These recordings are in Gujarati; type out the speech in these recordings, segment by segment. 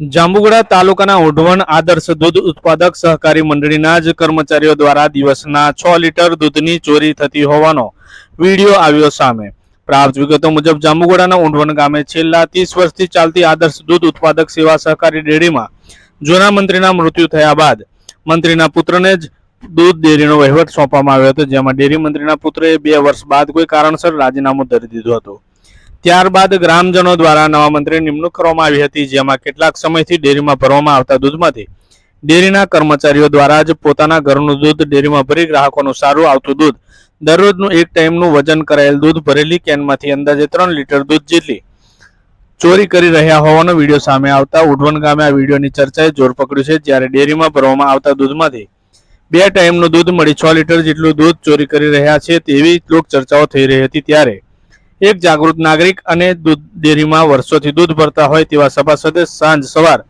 જાંબુગડા તાલુકાના ઓઢવણ આદર્શ દૂધ ઉત્પાદક સહકારી મંડળીના જ કર્મચારીઓ દ્વારા દિવસના છ લીટર દૂધની ચોરી થતી હોવાનો વીડિયો આવ્યો સામે. પ્રાપ્ત વિગતો મુજબ જાંબુગડાના ઊંઢવણ ગામે છેલ્લા ત્રીસ વર્ષથી ચાલતી આદર્શ દૂધ ઉત્પાદક સેવા સહકારી ડેરીમાં જૂના મંત્રીના મૃત્યુ થયા બાદ મંત્રીના પુત્રને જ દૂધ ડેરીનો વહીવટ સોંપવામાં આવ્યો હતો, જેમાં ડેરી મંત્રીના પુત્રએ બે વર્ષ બાદ કોઈ કારણસર રાજીનામું ધરી દીધું હતું. ત્યારબાદ ગ્રામજનો દ્વારા નવા મંત્રીની નિમણૂક કરવામાં આવી હતી, જેમાં કેટલાક સમયથી ડેરીમાં ભરવામાં આવતા દૂધમાંથી ડેરીના કર્મચારીઓ દ્વારા જ પોતાના ઘરનું દૂધ ડેરીમાં ભરી ગ્રાહકોનું સારું આવતું દૂધ. દરરોજનું એક ટાઈમનું વજન કરાયેલ દૂધ ભરેલી કેનમાંથી અંદાજે ત્રણ લીટર દૂધ જેટલી ચોરી કરી રહ્યા હોવાનો વીડિયો સામે આવતા ઉઢવણ ગામે આ વિડીયોની ચર્ચાએ જોર પકડ્યું છે. જ્યારે ડેરીમાં ભરવામાં આવતા દૂધમાંથી બે ટાઈમનું દૂધ મળી છ લીટર જેટલું દૂધ ચોરી કરી રહ્યા છે તેવી લોક ચર્ચાઓ થઈ રહી હતી ત્યારે એક જાગૃત નાગરિક અને દૂધ ડેરીમાં વર્ષોથી દૂધ ભરતા હોય તેવા સભાસદે સાંજ સવાર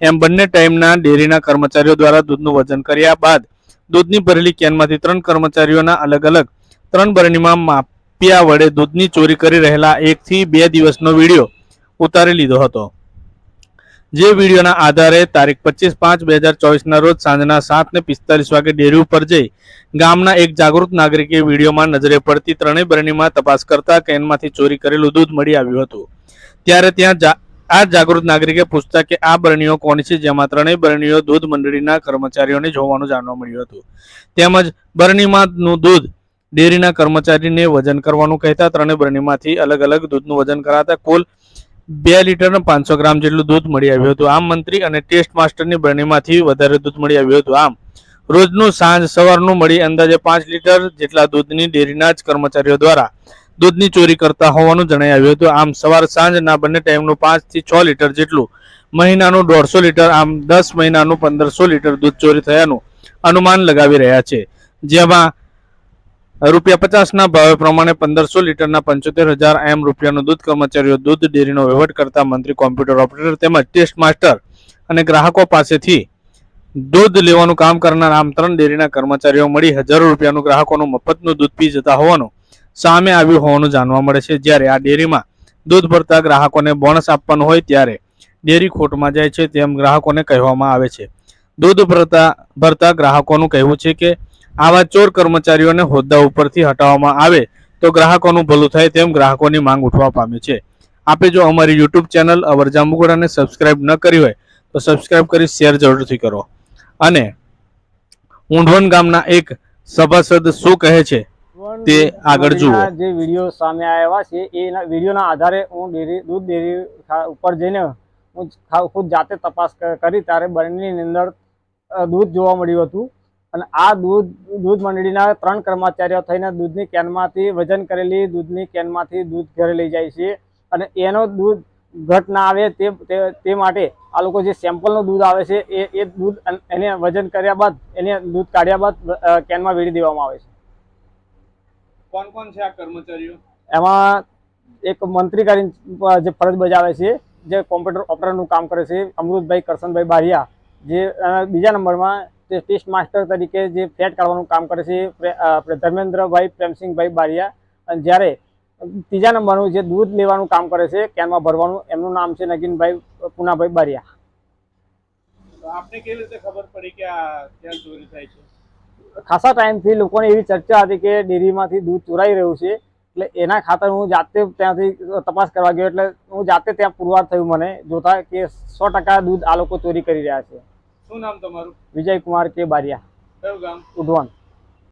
એમ બંને ટાઈમના ડેરીના કર્મચારીઓ દ્વારા દૂધનું વજન કર્યા બાદ દૂધની ભરેલી કેનમાંથી ત્રણ કર્મચારીઓના અલગ અલગ ત્રણ બરણીમાં માપિયા વડે દૂધની ચોરી કરી રહેલા એકથી બે દિવસનો વીડિયો ઉતારી લીધો હતો. જે વિડીયોના આધારે તારીખ પચીસ પાંચ બે હજાર ચોવીસના રોજ સાંજના સાત ને પિસ્તાલીસ વાગે ડેરી ઉપર જઈ ગામના એક જાગૃત નાગરિકે વિડીયોમાં નજરે પડતી ત્રણેય બરણીમાં તપાસ કરતા કેનમાંથી ચોરી કરેલું દૂધ મળી આવ્યું હતું. ત્યારે ત્યાં આ જાગૃત નાગરિકે પૂછતા કે આ બરણીઓ કોની છે? જેમાં ત્રણેય બરણીઓ દૂધ મંડળીના કર્મચારીઓને જોવાનું જાણવા મળ્યું હતું. તેમજ બરણીમાંનું દૂધ ડેરીના કર્મચારીને વજન કરવાનું કહેતા ત્રણેય બરણીમાંથી અલગ અલગ દૂધનું વજન કરાતા કુલ બે લીટર પાંચસો ગ્રામ જેટલું દૂધ મળી આવ્યું હતું. આમ મંત્રી અને ટેસ્ટ માસ્ટરની બરણીમાંથી વધારે દૂધ મળી આવ્યું હતું. આમ, રોજનું સાંજ સવારનું મળી અંદાજે પાંચ લીટર જેટલા દૂધની ડેરીના જ કર્મચારીઓ દ્વારા દૂધની ચોરી કરતા હોવાનું જણાઈ આવ્યું હતું. આમ, સવાર સાંજના બંને ટાઈમનું પાંચથી છ લીટર જેટલું મહિનાનું દોઢસો લીટર, આમ દસ મહિનાનું પંદરસો લીટર દૂધ ચોરી થયાનું અનુમાન લગાવી રહ્યા છે. જેમાં રૂપિયા પચાસના ભાવે પ્રમાણે પંદરસો લીટરના પંચોતેર હજાર એમ રૂપિયાનું દૂધ કર્મચારીઓ દૂધ ડેરીનો વહીવટ કરતા મંત્રી, કોમ્પ્યુટર ઓપરેટર તેમજ ટેસ્ટ માસ્ટર અને ગ્રાહકો પાસેથી દૂધ લેવાનું કામ કરનાર આમ ત્રણ ડેરીના કર્મચારીઓ મળી હજારો રૂપિયાનું ગ્રાહકોનું મફતનું દૂધ પી જતા હોવાનું સામે આવ્યું હોવાનું જાણવા મળે છે. જ્યારે આ ડેરીમાં દૂધ ભરતા ગ્રાહકોને બોનસ આપવાનું હોય ત્યારે ડેરી ખોટમાં જાય છે તેમ ગ્રાહકોને કહેવામાં આવે છે. દૂધ ભરતા ભરતા ગ્રાહકોનું કહેવું છે કે આવા ચોર કર્મચારીઓને હોદ્દા ઉપરથી હટાવવામાં આવે તો ગ્રાહકોનું ભલું થાય તેમ ગ્રાહકોની માંગ ઉઠવા પામી છે. આપે જો અમારી યુટ્યુબ ચેનલ અવર જાંબુગોડાને સબસ્ક્રાઇબ ન કરી હોય તો સબસ્ક્રાઇબ કરી શેર જરૂરથી કરો. અને ઊંઢવણ ગામના એક સભાસદ શું કહે છે તે આગળ જુઓ. જે વીડિયો સામે આવ્યા છે એના વિડીયોના આધારે હું ડેરી દૂધ ડેરી ઉપર જઈને હું ખુદ જાતે તપાસ કરી ત્યારે બંનેની અંદર દૂધ જોવા મળ્યું હતું. અને આ દૂધ દૂધ મંડળીના ત્રણ કર્મચારીઓ થઈને દૂધની કેનમાંથી વજન કરેલી દૂધની કેનમાંથી દૂધ ઘરે લઈ જાય છે. અને એનો દૂધ ઘટ ના આવે તે તે- માટે આ લોકો જે સેમ્પલનું દૂધ આવે છે એ એ દૂધ એને વજન કર્યા બાદ એને દૂધ કાઢ્યા બાદ કેનમાં વેડી દેવામાં આવે છે. કોણ કોણ છે આ કર્મચારીઓ? એમાં એક મંત્રી કરીને જે ફરજ બજાવે છે જે કોમ્પ્યુટર ઓપરેટરનું કામ કરે છે અમૃતભાઈ કરશનભાઈ બારિયા જે બીજા નંબરમાં તે ટેસ્ટ માસ્ટર તરીકે જે ફેટ કાઢવાનું કામ કરે છે આપણે ધર્મેન્દ્રભાઈ પ્રેમસિંહભાઈ બારિયા. અને જ્યારે ત્રીજા નંબરનું જે દૂધ લેવાનું કામ કરે છે કેનમાં ભરવાનું એમનું નામ છે નગીનભાઈ પુનાભાઈ બારિયા. આપને કેવી રીતે ખબર પડી કે આ ત્યાં ચોરી થાય છે? ખાસા ટાઈમથી લોકોને એવી ચર્ચા હતી કે ડેરીમાંથી દૂધ ચોરાઈ રહ્યું છે એટલે એના ખાતર હું જાતે ત્યાંથી તપાસ કરવા ગયો એટલે હું જાતે ત્યાં પુરવાર થયું મને જોતા કે સો ટકા દૂધ આ લોકો ચોરી કરી રહ્યા છે. શું નામ તમારું? વિજય કુમાર કે બારિયા. કયું ગામ? ઉઢવાણ